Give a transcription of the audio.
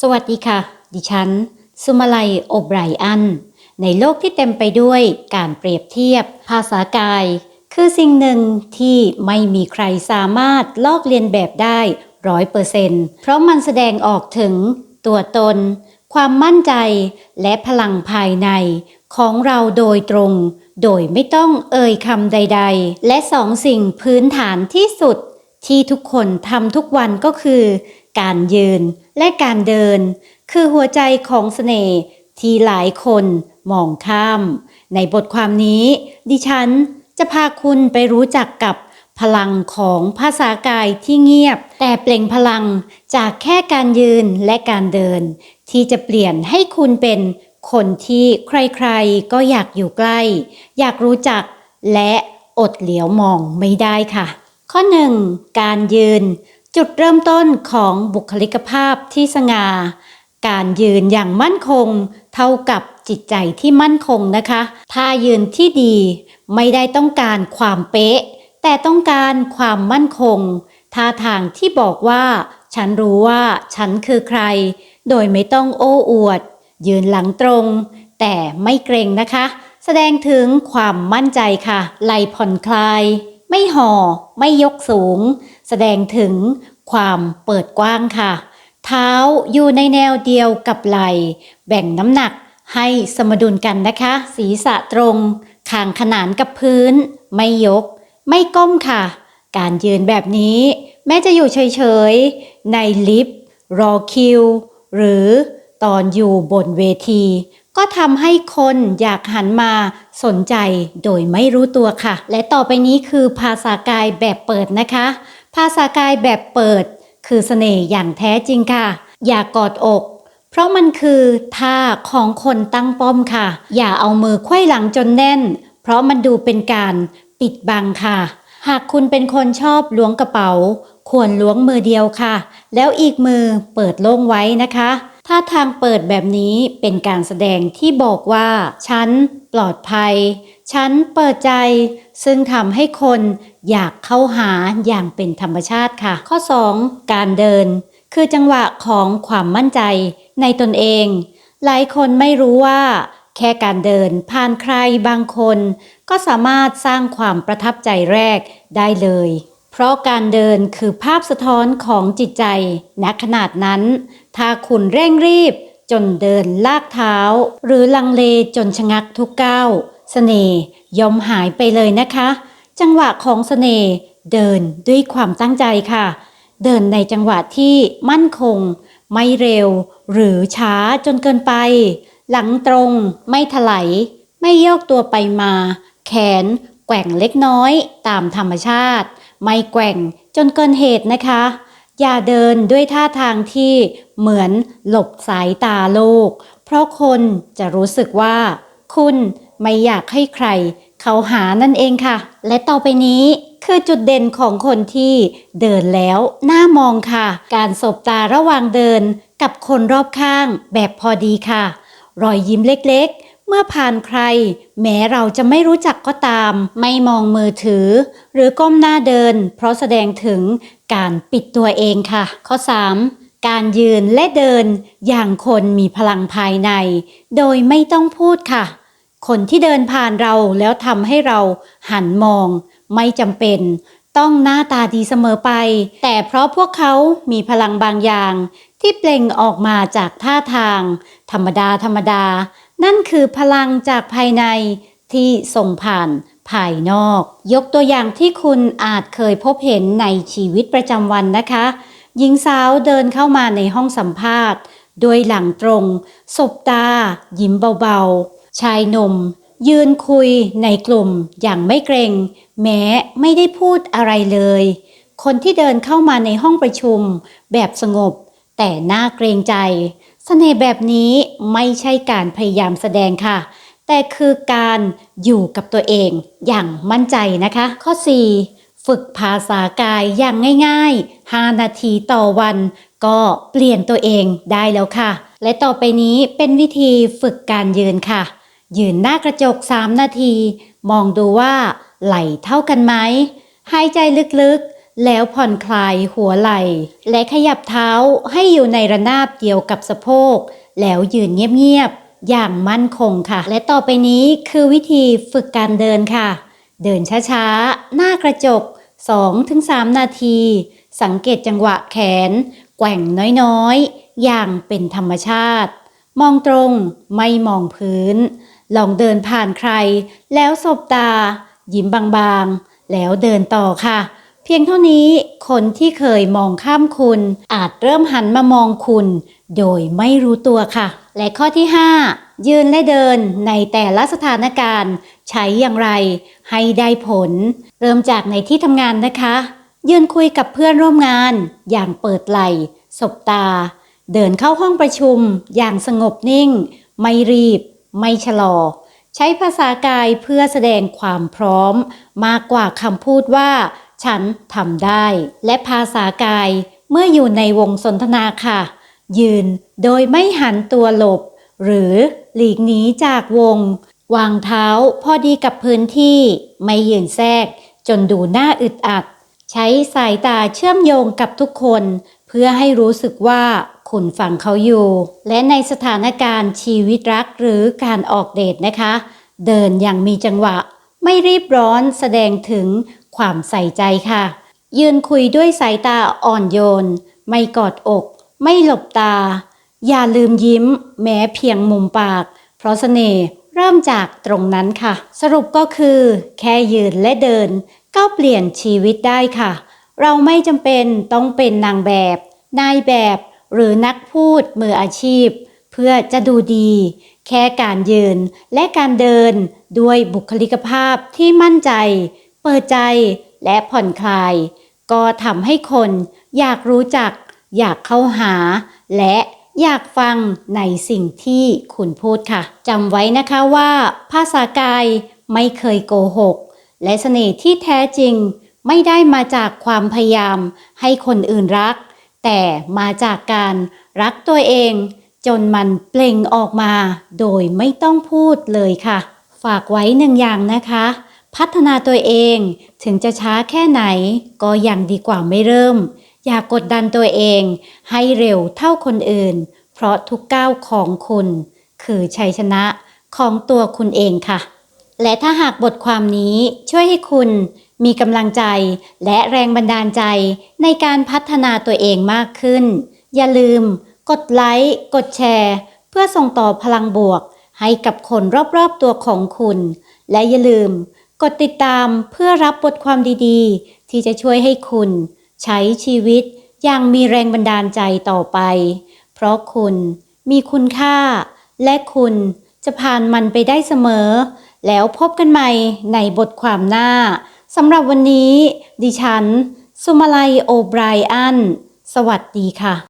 สวัสดีค่ะ ดิฉัน สุมาลัยโอบไรอัน ในโลกที่เต็มไปด้วยการเปรียบเทียบ ภาษากาย คือสิ่งหนึ่งที่ไม่มีใครสามารถลอกเลียนแบบได้ร้อยเปอร์เซนต์เพราะมันแสดงออกถึงตัวตน ความมั่นใจและพลังภายในของเราโดยตรง โดยไม่ต้องเอ่ยคำใด ๆ และสองสิ่งพื้นฐานที่สุดที่ทุกคนทำทุกวันก็คือ การยืนและการเดิน คือหัวใจของเสน่ห์ที่หลายคนมองข้าม ในบทความนี้ ดิฉันจะพาคุณไปรู้จักกับพลังของภาษากายที่เงียบ แต่เปล่งพลังจากแค่การยืนและการเดิน ที่จะเปลี่ยนให้คุณเป็นคนที่ใครๆ ก็อยากอยู่ใกล้ อยากรู้จักและอดเหลียวมองไม่ได้ค่ะ ข้อหนึ่งการยืน จุดเริ่มต้นของบุคลิกภาพที่สง่า การยืนอย่างมั่นคง เท่ากับจิตใจที่มั่นคงนะคะท่ายืนที่ดีไม่ได้ต้องการความเป๊ะ แต่ต้องการความมั่นคงท่าทางที่บอกว่า ฉันรู้ว่าฉันคือใคร โดยไม่ต้องโอ้อวด ยืนหลังตรง แต่ไม่เกรงนะคะ แสดงถึงความมั่นใจค่ะไหลผ่อนคลาย ไม่ห่อ ไม่ยกสูง แสดงถึงความเปิดกว้างค่ะ เท้าอยู่ในแนวเดียวกับไหลแบ่งน้ำหนักให้สมดุลกันนะคะ ศีรษะตรงคางขนานกับพื้น ไม่ยก ไม่ก้มค่ะ การยืนแบบนี้ แม้จะอยู่เฉยๆ ในลิฟต์รอคิว หรือตอนอยู่บนเวที ก็ทำให้คนอยากหันมาสนใจโดยไม่รู้ตัวค่ะ และต่อไปนี้คือภาษากายแบบเปิดนะคะ ภาษากายแบบเปิด คือเสน่ห์อย่างแท้จริงค่ะ อย่ากอดอก เพราะมันคือท่าของคนตั้งป้อมค่ะ อย่าเอามือไขว้หลังจนแน่น เพราะมันดูเป็นการปิดบังค่ะ หากคุณเป็นคนชอบล้วงกระเป๋า ควรล้วงมือเดียวค่ะ แล้วอีกมือเปิดโล่งไว้นะคะถ้าทางเปิดแบบนี้เป็นการแสดงที่บอกว่า ฉันปลอดภัย ฉันเปิดใจ ซึ่งทำให้คนอยากเข้าหาอย่างเป็นธรรมชาติค่ะ ข้อ 2 การเดิน คือจังหวะของความมั่นใจในตนเอง หลายคนไม่รู้ว่า แค่การเดินผ่านใครบางคน ก็สามารถสร้างความประทับใจแรกได้เลย เพราะการเดินคือภาพสะท้อนของจิตใจณขนาดนั้น ถ้าคุณเร่งรีบ จนเดินลากเท้า หรือลังเลจนชะงักทุกก้าวเสน่ห์ย่อมหายไปเลยนะคะ จังหวะของเสน่ห์เดินด้วยความตั้งใจค่ะ เดินในจังหวะที่มั่นคง ไม่เร็ว หรือช้าจนเกินไป หลังตรงไม่ถลายไม่โยกตัวไปมา แขนแกว่งเล็กน้อยตามธรรมชาติ ไม่แกว่งจนเกินเหตุนะคะ อย่าเดินด้วยท่าทางที่เหมือนหลบสายตาโลก เพราะคนจะรู้สึกว่า คุณไม่อยากให้ใคร เขาหานั่นเองค่ะ และต่อไปนี้คือจุดเด่นของคนที่เดินแล้วน่ามองค่ะ การสบตาระหว่างเดินกับคนรอบข้างแบบพอดีค่ะ รอยยิ้มเล็กๆ เมื่อผ่านใคร แม้เราจะไม่รู้จักก็ตาม ไม่มองมือถือ หรือก้มหน้าเดิน เพราะแสดงถึง การปิดตัวเองค่ะ ข้อ 3 การยืนและเดินอย่างคนมีพลังภายใน โดยไม่ต้องพูดค่ะ คนที่เดินผ่านเราแล้วทำให้เราหันมอง ไม่จำเป็น ต้องหน้าตาดีเสมอไป แต่เพราะพวกเขามีพลังบางอย่าง ที่เปล่งออกมาจากท่าทาง ธรรมดาธรรมดา นั่นคือพลังจากภายในที่ส่งผ่าน ภายนอก ยกตัวอย่างที่คุณอาจเคยพบเห็นในชีวิตประจำวันนะคะ หญิงสาวเดินเข้ามาในห้องสัมภาษณ์ด้วยหลังตรง สบตา ยิ้มเบาๆ ชายหนุ่ม ยืนคุยในกลุ่มอย่างไม่เกรง แม้ไม่ได้พูดอะไรเลย คนที่เดินเข้ามาในห้องประชุม แบบสงบ แต่น่าเกรงใจสเสน่ห์แบบนี้ไม่ใช่การพยายามแสดงค่ะ แต่คือการอยู่กับตัวเองอย่างมั่นใจนะคะ ข้อ 4 ฝึกภาษากายอย่างง่ายๆ 5 นาทีต่อวัน ก็เปลี่ยนตัวเองได้แล้วค่ะ และต่อไปนี้เป็นวิธีฝึกการยืนค่ะ ยืนหน้ากระจก 3 นาที มองดูว่าไหลเท่ากันไหมหายใจลึกๆ แล้วผ่อนคลายหัวไหล่ และขยับเท้าให้อยู่ในระนาบเดียวกับสะโพก แล้วยืนเงียบๆ อย่างมั่นคงค่ะ และต่อไปนี้คือวิธีฝึกการเดินค่ะ เดินช้าๆ หน้ากระจก 2-3 นาที สังเกตจังหวะแขน แกว่งน้อยๆ อย่างเป็นธรรมชาติ มองตรงไม่มองพื้น ลองเดินผ่านใคร แล้วสบตา ยิ้มบางๆ แล้วเดินต่อค่ะเพียงเท่านี้คนที่เคยมองข้ามคุณ อาจเริ่มหันมามองคุณ โดยไม่รู้ตัวค่ะ และข้อที่ 5 ยืนและเดินในแต่ละสถานการณ์ ใช้อย่างไรให้ได้ผล เริ่มจากในที่ทำงานนะคะ ยืนคุยกับเพื่อนร่วมงาน อย่างเปิดไหล่สบตา เดินเข้าห้องประชุม อย่างสงบนิ่ง ไม่รีบ ไม่ชะลอ ใช้ภาษากายเพื่อแสดงความพร้อม มากกว่าคำพูดว่า ฉันทำได้ และภาษากายเมื่ออยู่ในวงสนทนาค่ะ ยืนโดยไม่หันตัวหลบ หรือหลีกหนีจากวง วางเท้าพอดีกับพื้นที่ ไม่ยืนแทรก จนดูน่าอึดอัด ใช้สายตาเชื่อมโยงกับทุกคน เพื่อให้รู้สึกว่าคุณฟังเขาอยู่ และในสถานการณ์ชีวิตรักหรือการออกเดทนะคะ เดินอย่างมีจังหวะ ไม่รีบร้อนแสดงถึงความใส่ใจค่ะ ยืนคุยด้วยสายตาอ่อนโยน ไม่กอดอก ไม่หลบตา อย่าลืมยิ้ม แม้เพียงมุมปาก เพราะเสน่ห์เริ่มจากตรงนั้นค่ะ สรุปก็คือ แค่ยืนและเดิน ก็เปลี่ยนชีวิตได้ค่ะ เราไม่จำเป็นต้องเป็นนางแบบ นายแบบ หรือนักพูดมืออาชีพ เพื่อจะดูดี แค่การยืนและการเดินด้วยบุคลิกภาพที่มั่นใจ เปิดใจและผ่อนคลาย ก็ทำให้คนอยากรู้จัก อยากเข้าหา และอยากฟังในสิ่งที่คุณพูดค่ะจำไว้นะคะว่า ภาษากายไม่เคยโกหก และเสน่ห์ที่แท้จริงไม่ได้มาจากความพยายามให้คนอื่นรัก แต่มาจากการรักตัวเอง จนมันเปล่งออกมา โดยไม่ต้องพูดเลยค่ะ ฝากไว้หนึ่งอย่างนะคะ พัฒนาตัวเองถึงจะช้าแค่ไหนก็ยังดีกว่าไม่เริ่ม อย่ากกดดันตัวเอง ให้เร็วเท่าคนอื่น เพราะทุกก้าวของคุณ คือชัยชนะของตัวคุณเองค่ะ และถ้าหากบทความนี้ช่วยให้คุณมีกำลังใจและแรงบันดาลใจในการพัฒนาตัวเองมากขึ้น อย่าลืม กดไลค์ กดแชร์ เพื่อส่งต่อพลังบวก ให้กับคนรอบๆตัวของคุณ และอย่าลืม กดติดตามเพื่อรับบทความดีๆ ที่จะช่วยให้คุณ ใช้ชีวิตอย่างมีแรงบันดาลใจต่อไป เพราะคุณมีคุณค่า และคุณจะผ่านมันไปได้เสมอ แล้วพบกันใหม่ในบทความหน้าสำหรับวันนี้ ดิฉัน สุมาลัยโอไบรอัน สวัสดีค่ะ